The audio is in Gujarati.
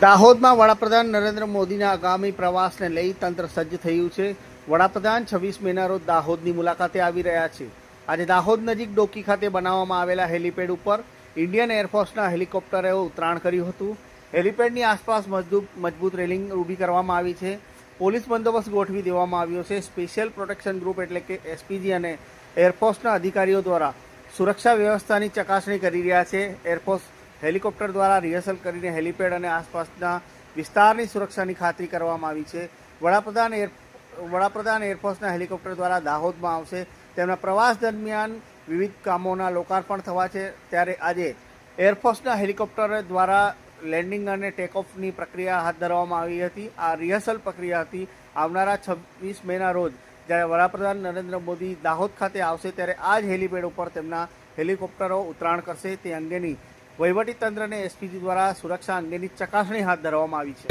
દાહોદમાં વડાપ્રધાન નરેન્દ્ર મોદીના આગામી પ્રવાસને લઈ તંત્ર સજ્જ થયું છે. વડાપ્રધાન છવ્વીસ મેના રોજ દાહોદની મુલાકાતે આવી રહ્યા છે. આજે દાહોદ નજીક ડોકી ખાતે બનાવવામાં આવેલા હેલીપેડ ઉપર ઇન્ડિયન એરફોર્સના હેલિકોપ્ટરે ઉતરાણ કર્યું હતું. હેલીપેડની આસપાસ મજબૂત મજબૂત રેલિંગ ઊભી કરવામાં આવી છે. પોલીસ બંદોબસ્ત ગોઠવી દેવામાં આવ્યો છે. સ્પેશિયલ પ્રોટેક્શન ગ્રુપ એટલે કે એસપીજી અને એરફોર્સના અધિકારીઓ દ્વારા સુરક્ષા વ્યવસ્થાની ચકાસણી કરી રહ્યા છે. એરફોર્સ હેલિકોપ્ટર દ્વારા રિહર્સલ કરીને હેલિપેડ અને આસપાસના વિસ્તારની સુરક્ષાની ખાતરી કરવામાં આવી છે. વડાપ્રધાન એર, વડાપ્રધાન એરફોર્સના હેલિકોપ્ટર દ્વારા દાહોદમાં આવશે. તેમના પ્રવાસ દરમિયાન વિવિધ કામોના લોકાર્પણ થવા છે. ત્યારે આજે એરફોર્સના હેલિકોપ્ટર દ્વારા લેન્ડિંગ અને ટેકઓફની પ્રક્રિયા હાથ ધરવામાં આવી હતી. આ રિહર્સલ પ્રક્રિયા હતી આવનારા છવ્વીસ મેના રોજ. જ્યારે વડાપ્રધાન નરેન્દ્ર મોદી દાહોદ ખાતે આવશે, ત્યારે આ જ હેલિપેડ ઉપર તેમના હેલિકોપ્ટરો ઉતરાણ કરશે. તે અંગેની વહીવટીતંત્ર અને એસપીજી દ્વારા સુરક્ષા અંગેની ચકાસણી હાથ ધરવામાં આવી છે.